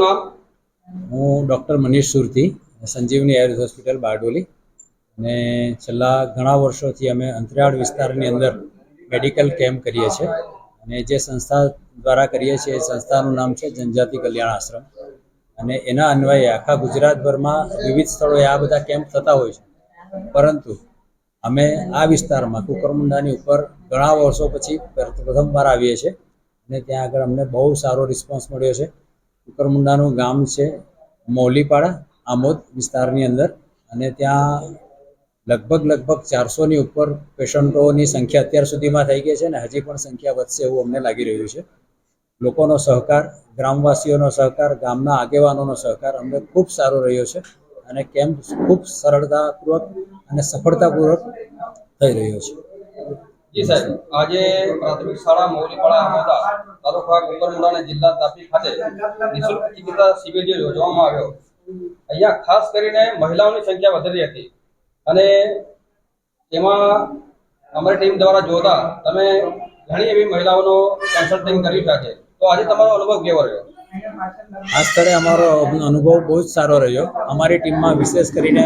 આપનું નામ? હું ડૉક્ટર મનીષ સુરતી, સંજીવની આયુર્વેદ હોસ્પિટલ બારડોલી. અને છેલ્લા ઘણા વર્ષોથી અમે અંતરિયાળ વિસ્તારની અંદર મેડિકલ કેમ્પ કરીએ છીએ. અને જે સંસ્થા દ્વારા કરીએ છીએ, એ સંસ્થાનું નામ છે જનજાતિ કલ્યાણ આશ્રમ. અને એના અન્વયે આખા ગુજરાતભરમાં વિવિધ સ્થળોએ આ બધા કેમ્પ થતા હોય છે. પરંતુ અમે આ વિસ્તારમાં કુકરમુંડાની ઉપર ઘણા વર્ષો પછી પ્રથમવાર આવીએ છીએ. અને ત્યાં આગળ અમને બહુ સારો રિસ્પોન્સ મળ્યો છે. કુકરમુંડાનું ગામ છે મૌલીપાડા આમોદ વિસ્તારની અંદર. અને ત્યાં લગભગ લગભગ ચારસોની ઉપર પેશન્ટોની સંખ્યા અત્યાર સુધીમાં થઈ ગઈ છે અને હજી પણ સંખ્યા વધશે એવું અમને લાગી રહ્યું છે. લોકોનો સહકાર, ગ્રામવાસીઓનો સહકાર, ગામના આગેવાનોનો સહકાર અમને ખૂબ સારો રહ્યો છે અને કેમ્પ ખૂબ સરળતાપૂર્વક અને સફળતાપૂર્વક થઈ રહ્યો છે. જી આજે પ્રાથમિક શાળા મૌલીપાડા આમોદા તાલુકા કુકરમુંડા અને જિલ્લા તાપી ખાતે નિઃશુલ્ક ચિકિત્સા યોજવામાં આવ્યો. અહીંયા ખાસ કરીને મહિલાઓની સંખ્યા વધારી હતી. અને એમાં અમારી ટીમ દ્વારા જોતા તમે ઘણી એવી મહિલાઓનો કન્સલ્ટિંગ કરી છે. તો આજે તમારો અનુભવ કેવો રહ્યો? આ સ્થળે અમારો અનુભવ બહુ જ સારો રહ્યો. અમારી ટીમમાં વિશેષ કરીને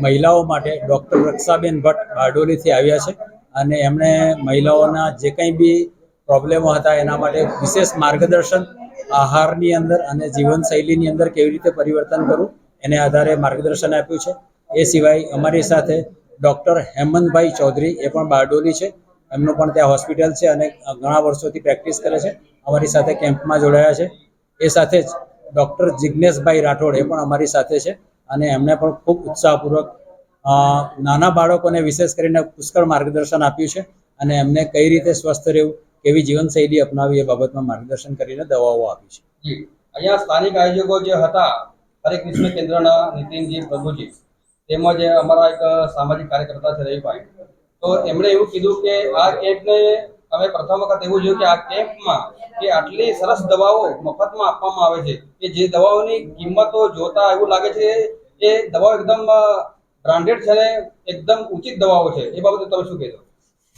મહિલાઓ માટે ડૉક્ટર રક્ષાબેન ભટ્ટ બારડોલીથી આવ્યા છે. અને એમણે મહિલાઓના જે કંઈ બી પ્રોબ્લેમો હતા એના માટે વિશેષ માર્ગદર્શન આહારની અંદર અને જીવનશૈલીની અંદર કેવી રીતે પરિવર્તન કરવું એને આધારે માર્ગદર્શન આપ્યું છે. એ સિવાય અમારી સાથે ડૉક્ટર હેમંતભાઈ ચૌધરી એ પણ બારડોલી છે. એમનું પણ ત્યાં હોસ્પિટલ છે અને ઘણા વર્ષોથી પ્રેક્ટિસ કરે છે. અમારી સાથે કેમ્પમાં જોડાયા છે. એ સાથે જ ડૉક્ટર જિજ્ઞેશભાઈ રાઠોડ એ પણ અમારી સાથે છે અને એમને પણ ખૂબ ઉત્સાહપૂર્વક નાના બાળકોને વિશેષ કરીને પુષ્કળ માર્ગદર્શન આપ્યું છે અને એમને કઈ રીતે સ્વસ્થ રહેવું, કેવી જીવનશૈલી અપનાવી એ બાબતમાં માર્ગદર્શન કરીને દવાઓ આપી છે. અહીંયા સ્થાનિક આયોજકો જે હતા હરે કૃષ્ણ કેન્દ્રના નીતિનજી પ્રભુજી, તેમજ અમારા એક સામાજિક કાર્યકર્તા છે રવિભાઈ. તો એમણે એવું કીધું કે આ કેમ્પને અમે પ્રથમ વખત એવું જોયું કે આ કેમ્પમાં કે આટલી સરસ દવાઓ મફતમાં આપવામાં આવે છે, કે જે દવાઓની કિંમતો જોતા એવું લાગે છે એ દવાઓ એકદમ બ્રાન્ડેડ છે એકદમ ઉચિત દવાઓ છે. એ બાબતે તમે શું કહેશો?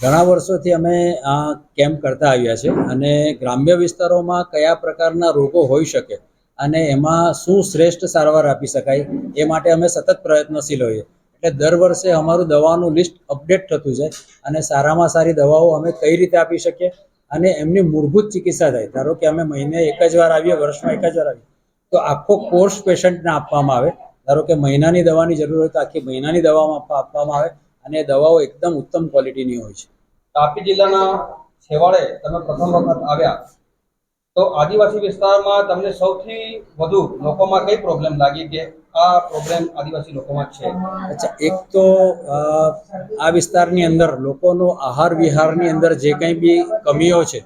ઘણા વર્ષોથી અમે આ કેમ્પ કરતા આવ્યા છે અને ગ્રામ્ય વિસ્તારોમાં કયા પ્રકારના રોગો હોઈ શકે અને એમાં શું શ્રેષ્ઠ સારવાર આપી શકાય એ માટે અમે સતત પ્રયત્નશીલ હોઈએ. એટલે દર વર્ષે અમારું દવાનું લિસ્ટ અપડેટ થતું જાય અને સારામાં સારી દવાઓ અમે કઈ રીતે આપી શકીએ અને એમની મૂળભૂત ચિકિત્સા થાય. ધારો કે અમે મહિને એક જ વાર આવીએ, વર્ષમાં એક જ વાર આવીએ, તો આખો કોર્સ પેશન્ટને આપવામાં આવે. ધારો કે મહિનાની દવાની જરૂર હોય તો આખી મહિનાની દવામાં આપવા- આપવામાં આવે અને દવાઓ એકદમ ઉત્તમ ક્વોલિટીની હોય છે. તાપી જિલ્લાના છેવાડે તમે પ્રથમ વખત આવ્યા. તો આદિવાસી વિસ્તારમાં તમને સૌથી વધુ લોકોમાં કઈ પ્રોબ્લેમ લાગી કે આ પ્રોબ્લેમ આદિવાસી લોકોમાં છે? અચ્છા એક તો આ વિસ્તારની અંદર લોકોનો આહાર વિહારની અંદર જે કંઈ બી કમીઓ છે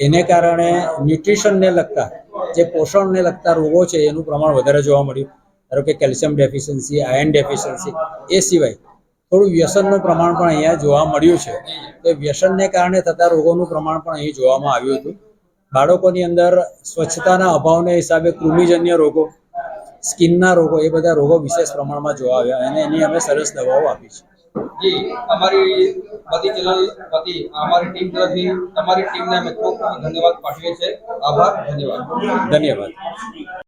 એને કારણે ન્યુટ્રિશનને લગતા જે પોષણને લગતા રોગો છે એનું પ્રમાણ વધારે જોવા મળ્યું. ધારો કે કેલ્શિયમ ડેફિશિયન્સી આયર્ન ડેફિશિયન્સી એ સિવાય થોડું વ્યસનનું પ્રમાણ પણ અહીંયા જોવા મળ્યું છે. તો વ્યસનને કારણે થતા રોગોનું પ્રમાણ પણ અહીં જોવામાં આવ્યું હતું. બાળકોની અંદર સ્વચ્છતાના અભાવને હિસાબે કૃમિજન્ય રોગો સ્કિનના રોગો એ બધા રોગો વિશેષ પ્રમાણમાં જોવા આવ્યા અને એની અમે સરસ દવાઓ આપી છે. જી અમારી બધી ચેનલ વતી અમારી ટીમ તરફથી તમારી ટીમને અમે ખૂબ ખૂબ ધન્યવાદ પાઠવીએ છીએ. આભાર ધન્યવાદ. ધન્યવાદ.